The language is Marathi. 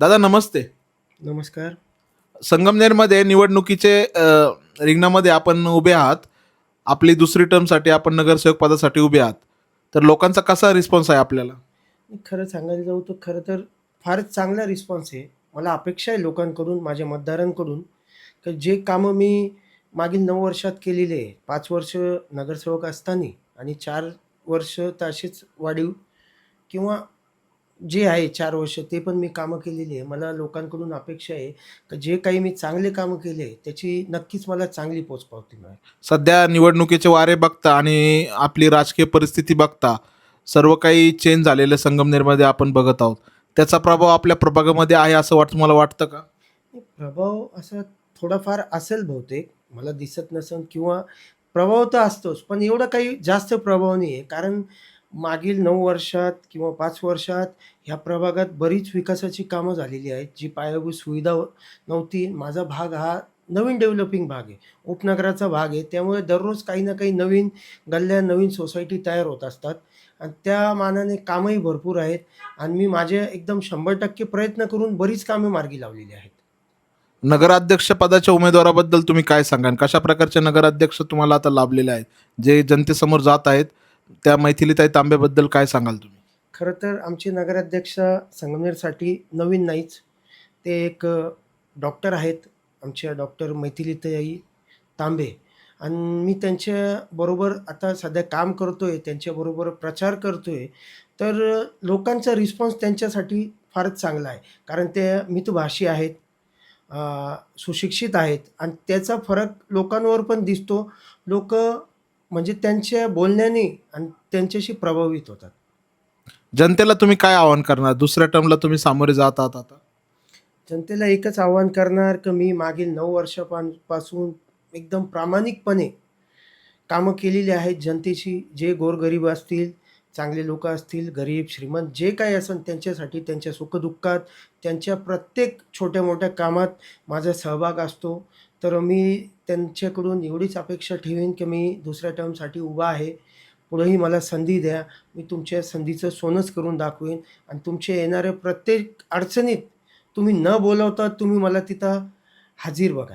दादा नमस्ते. नमस्कार. संगमनेरमध्ये निवडणुकीचे अ, रिंगणामध्ये आपण उभे आहात. आपली दुसरी टर्मसाठी आपण नगरसेवक पदासाठी उभे आहात. तर लोकांचा कसा रिस्पॉन्स आहे आपल्याला? खरं सांगायला जाऊ तर खरं तर फारच चांगला रिस्पॉन्स आहे. मला अपेक्षा आहे लोकांकडून माझ्या मतदारांकडून की जे कामं मी मागील नऊ वर्षात केलेले आहे. पाच वर्ष नगरसेवक असताना आणि चार वर्ष तर असेच वाढीव किंवा जे आहे चार वर्ष ते पण मी कामं केलेली आहे. मला लोकांकडून अपेक्षा आहे की जे काही मी चांगले कामं केले त्याची नक्कीच मला चांगली पोचपावती मिळेल. सध्या निवडणुकीचे वारे बघता आणि आपली राजकीय परिस्थिती बघता सर्व काही चेंज झालेलं संगमनेरमध्ये आपण बघत आहोत. त्याचा प्रभाव आपल्या प्रभागामध्ये आहे असं वाट तुम्हाला वाटतं का? प्रभाव असा थोडाफार असेल बहुतेक. मला दिसत नसेल किंवा प्रभाव तर असतोच. पण एवढा काही जास्त प्रभाव नाही आहे कारण मागील नऊ वर्षात किंवा पाच वर्षात ह्या प्रभागात बरीच विकासाची कामं झालेली आहेत जी पायाभूत सुविधा नव्हती. माझा भाग हा नवीन डेव्हलपिंग भाग आहे. उपनगराचा भाग आहे. त्यामुळे दररोज काही ना काही नवीन गल्ल्या नवीन सोसायटी तयार होत असतात. आणि त्या मानाने कामंही भरपूर आहेत. आणि मी माझे एकदम शंभर टक्के प्रयत्न करून बरीच कामे मार्गी लावलेली आहेत. नगराध्यक्ष पदाच्या उमेदवाराबद्दल तुम्ही काय सांगाल? कशा प्रकारचे नगराध्यक्ष तुम्हाला आता लाभलेले आहेत? जे जनतेसमोर जात आहेत त्या मैथिलीताई तांबेबद्दल काय सांगाल तुम्ही? खरं तर आमचे नगराध्यक्ष संगमनेरसाठी नवीन नाहीच ते एक डॉक्टर आहेत. आमच्या डॉक्टर मैथिलीताई तांबे. आणि मी त्यांच्याबरोबर आता सध्या काम करतो आहे त्यांच्याबरोबर प्रचार करतो आहे तर लोकांचा रिस्पॉन्स त्यांच्यासाठी फारच चांगला आहे. कारण ते मितभाषी आहेत सुशिक्षित आहेत. आणि त्याचा फरक लोकांवर पण दिसतो. लोक म्हणजे त्यांच्या बोलण्याने आणि त्यांच्याशी प्रभावित होतात. जनतेला तुम्ही काय आवाहन करणार? दुसऱ्या टर्मला तुम्ही सामोरे जात आहात आता. जनतेला एकच आव्हान करणार की मी मागील नऊ वर्षापासून एकदम प्रामाणिकपणे कामं केलेली आहेत. जनतेची जे गोरगरीब असतील चांगले लोक असतील गरीब श्रीमंत जे काही असेल त्यांच्यासाठी त्यांच्या सुखदुःखात त्यांच्या प्रत्येक छोट्या मोठ्या कामात माझा सहभाग असतो. तर मी त्यांच्याकडून एवढीच अपेक्षा ठेवीन की मी दुसऱ्या टर्मसाठी उभा आहे. पुढेही मला संधी द्या. मी तुमच्या संधीचं सोनंच करून दाखवेन. आणि तुमच्या येणाऱ्या प्रत्येक अडचणीत तुम्ही न बोलवता तुम्ही मला तिथं हाजीर बघा